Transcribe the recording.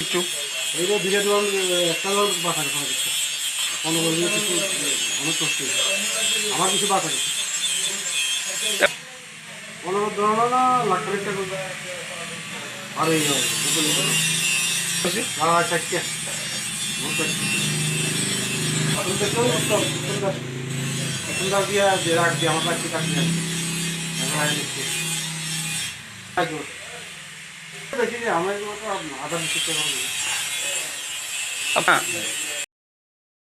একটু এই যে একটা বাসা কোনো কিছু কোনো কিছু আমার কিছু বাসা কিছু পনেরো ধরো না, লাখ টাকা করবে। আর এই আর চারটে সুন্দর। দিয়া যে রাখ আমার কাছে কাছে। থাকব। দেখি আমার এগুলো তো আধা